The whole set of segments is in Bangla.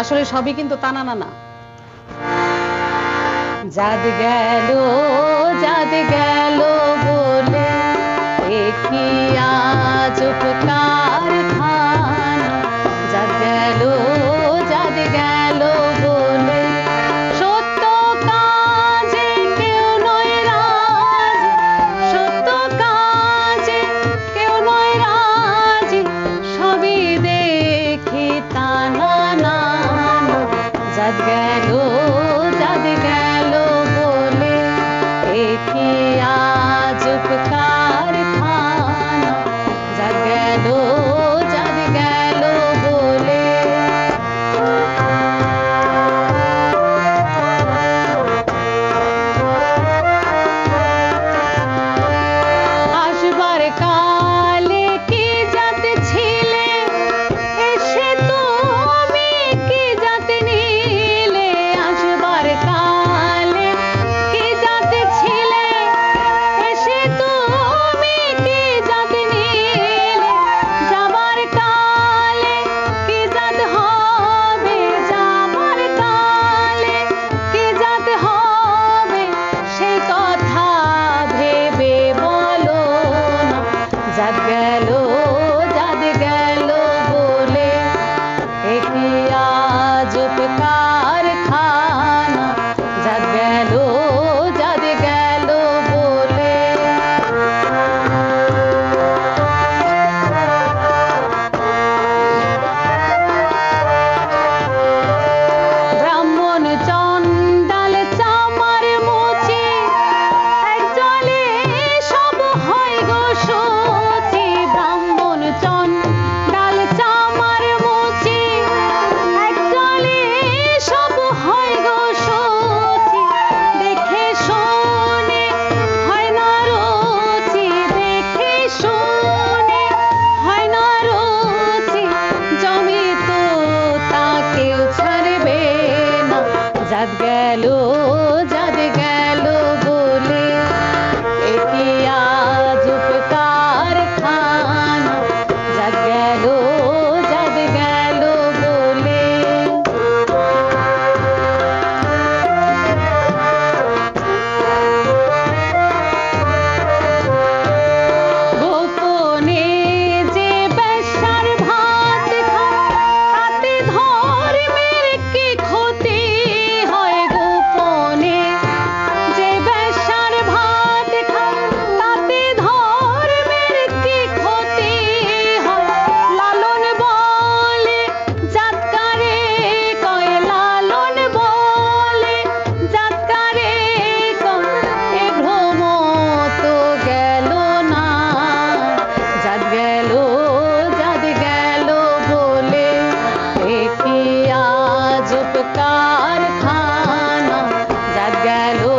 আসলে সবই কিন্তু তানা না না। যাদ গেল যাদ গেল। গেল চাঁদ গেল বলে এ কি আজ উপকার খানা যা গেল, যাদ গেল বলে। ব্রাহ্মণ চন্ডাল চামার মোচে এক জলে সব হয় গোসল उपकार खाना जात गलो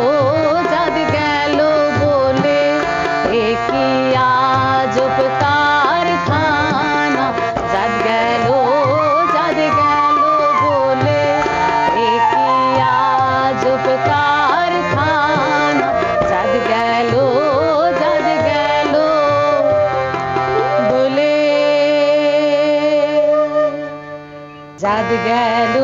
जात गलो बोले एक आज उपकार জাত গেল